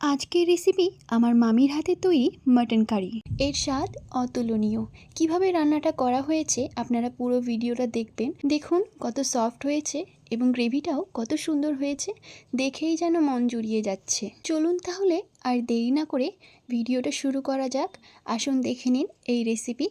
আজকের রেসিপি আমার মামির হাতে তৈরি মাটন কারি এর স্বাদ অতুলনীয়। কীভাবে রান্নাটা করা হয়েছে আপনারা পুরো ভিডিওটা দেখবেন। দেখুন কত সফট হয়েছে এবং গ্রেভিটাও কত সুন্দর হয়েছে। দেখেই যেন মন জুড়িয়ে যাচ্ছে। চলুন তাহলে আর দেরি না করে ভিডিওটা শুরু করা যাক। আসুন দেখে নিন এই রেসিপি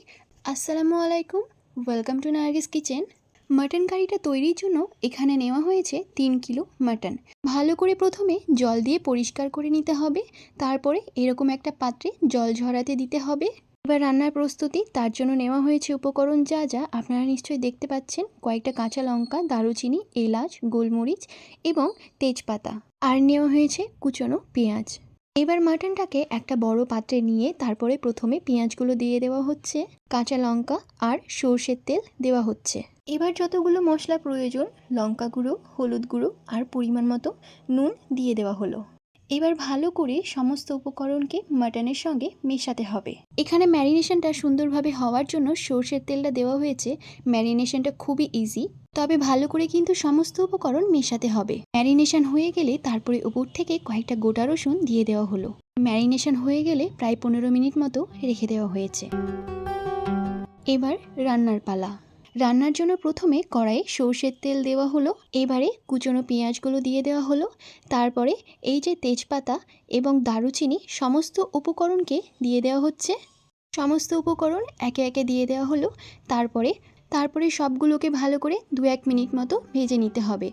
আসসালামু আলাইকুম। Welcome to Nargis kitchen mutton কারিটা তৈরির জন্য এখানে নেওয়া হয়েছে তিন কিলো মাটন। ভালো করে প্রথমে জল দিয়ে পরিষ্কার করে নিতে হবে, তারপরে এরকম একটা পাত্রে জল ঝরাতে দিতে হবে। এবার রান্নার প্রস্তুতি, তার জন্য নেওয়া হয়েছে উপকরণ যা যা, আপনারা নিশ্চয়ই দেখতে পাচ্ছেন, কয়েকটা কাঁচা লঙ্কা, দারুচিনি, এলাচ, গোলমরিচ এবং তেজপাতা। আর নেওয়া হয়েছে কুচনো পেঁয়াজ। এবার মাটনটাকে একটা বড় পাত্রে নিয়ে তারপরে প্রথমে পেঁয়াজগুলো দিয়ে দেওয়া হচ্ছে, কাঁচা লঙ্কা আর সর্ষের তেল দেওয়া হচ্ছে। এবার যতগুলো মশলা প্রয়োজন, লঙ্কা গুঁড়ো, হলুদ গুঁড়ো আর পরিমাণ মতো নুন দিয়ে দেওয়া হলো। এবার ভালো করে সমস্ত উপকরণকে মাটনের সঙ্গে মেশাতে হবে। এখানে ম্যারিনেশনটা সুন্দরভাবে হওয়ার জন্য সর্ষের তেলটা দেওয়া হয়েছে। ম্যারিনেশনটা খুবই ইজি তবে ভালো করে কিন্তু সমস্ত উপকরণ মেশাতে হবে। ম্যারিনেশন হয়ে গেলে তারপরে উপর থেকে কয়েকটা গোটা রসুন দিয়ে দেওয়া হলো। ম্যারিনেশন হয়ে গেলে প্রায় পনেরো মিনিট মতো রেখে দেওয়া হয়েছে। এবার রান্নার পালা। রান্নার জন্য প্রথমে কড়াইয়ে সর্ষের তেল দেওয়া হলো, এবারে কুচনো পেঁয়াজগুলো দিয়ে দেওয়া হলো, তারপরে এই যে তেজপাতা এবং দারুচিনি সমস্ত উপকরণকে দিয়ে দেওয়া হচ্ছে। সমস্ত উপকরণ একে একে দিয়ে দেওয়া হলো, তারপরে তারপরে সবগুলোকে ভালো করে দু এক মিনিট মতো ভেজে নিতে হবে।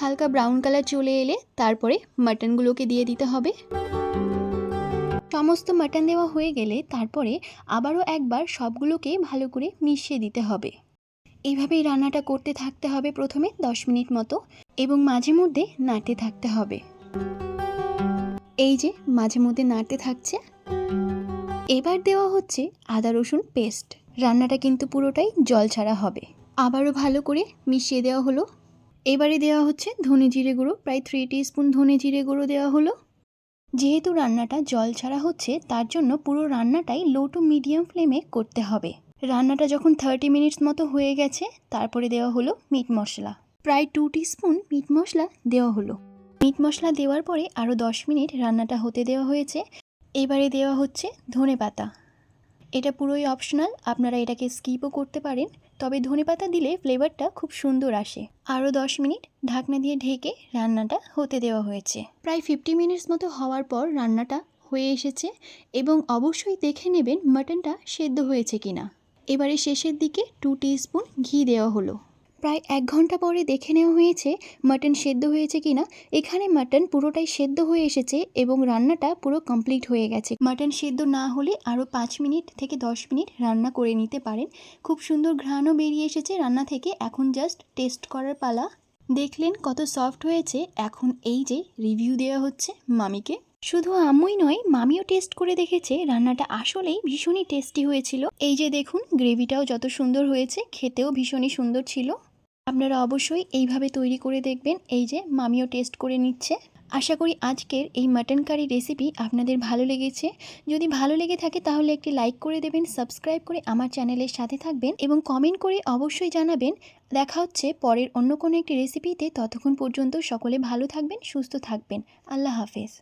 হালকা ব্রাউন কালার চলে এলে তারপরে মাটনগুলোকে দিয়ে দিতে হবে। সমস্ত মাটন দেওয়া হয়ে গেলে তারপরে আবারও একবার সবগুলোকে ভালো করে মিশিয়ে দিতে হবে। এইভাবেই রান্নাটা করতে থাকতে হবে প্রথমে দশ মিনিট মতো এবং মাঝে মধ্যে নাড়তে থাকতে হবে। এই যে মাঝে মধ্যে নাড়তে থাকছে। এবার দেওয়া হচ্ছে আদা রসুন পেস্ট রান্নাটা কিন্তু পুরোটাই জল ছাড়া হবে। আবারও ভালো করে মিশিয়ে দেওয়া হলো। এবারে দেওয়া হচ্ছে ধনে জিরে গুঁড়ো, প্রায় থ্রি স্পুন ধনে জিরে গুঁড়ো দেওয়া হলো। যেহেতু রান্নাটা জল ছাড়া হচ্ছে, তার জন্য পুরো রান্নাটাই লো টু মিডিয়াম ফ্লেমে করতে হবে। রান্নাটা যখন থার্টি মিনিটস মতো হয়ে গেছে, তারপরে দেওয়া হলো মিট মশলা। প্রায় টু স্পুন মিট মশলা দেওয়া হলো। মিট মশলা দেওয়ার পরে আরও দশ মিনিট রান্নাটা হতে দেওয়া হয়েছে। এবারে দেওয়া হচ্ছে ধনে পাতা এটা পুরোই অপশনাল আপনারা এটাকে স্কিপও করতে পারেন। তবে ধনেপাতা দিলে ফ্লেভারটা খুব সুন্দর আসে। আরও দশ মিনিট ঢাকনা দিয়ে ঢেকে রান্নাটা হতে দেওয়া হয়েছে। প্রায় ফিফটি মিনিটস মতো হওয়ার পর রান্নাটা হয়ে এসেছে এবং অবশ্যই দেখে নেবেন মাটনটা সেদ্ধ হয়েছে কিনা। এবারে শেষের দিকে টু স্পুন ঘি দেওয়া হলো। প্রায় এক ঘণ্টা পরে দেখে নেওয়া হয়েছে মাটন সেদ্ধ হয়েছে কিনা। এখানে মাটন পুরোটাই সেদ্ধ হয়ে এসেছে এবং রান্নাটা পুরো কমপ্লিট হয়ে গেছে। মাটন সেদ্ধ না হলে আরও পাঁচ মিনিট থেকে দশ মিনিট রান্না করে নিতে পারেন। খুব সুন্দর ঘ্রাণও বেরিয়ে এসেছে রান্না থেকে। এখন জাস্ট টেস্ট করার পালা। দেখলেন কত সফট হয়েছে। এখন এই যে রিভিউ দেওয়া হচ্ছে মামিকে। শুধু আম্মুই নয়, মামিও টেস্ট করে দেখেছে। রান্নাটা আসলেই ভীষণই টেস্টি হয়েছিল। এই যে দেখুন, গ্রেভিটাও যত সুন্দর হয়েছে, খেতেও ভীষণই সুন্দর ছিল। আপনারা অবশ্যই এইভাবে তৈরি করে দেখবেন, এই যে মামিও টেস্ট করে নিচ্ছে। আশা করি আজকের এই মাটন কারি রেসিপি আপনাদের ভালো লেগেছে। যদি ভালো লেগে থাকে তাহলে একটি লাইক করে দেবেন, সাবস্ক্রাইব করে আমার চ্যানেলের সাথে থাকবেন এবং কমেন্ট করে অবশ্যই জানাবেন। দেখা হচ্ছে পরের অন্য কোনো একটি রেসিপিতে। ততক্ষণ পর্যন্ত সকলে ভালো থাকবেন, সুস্থ থাকবেন। আল্লাহ হাফেজ।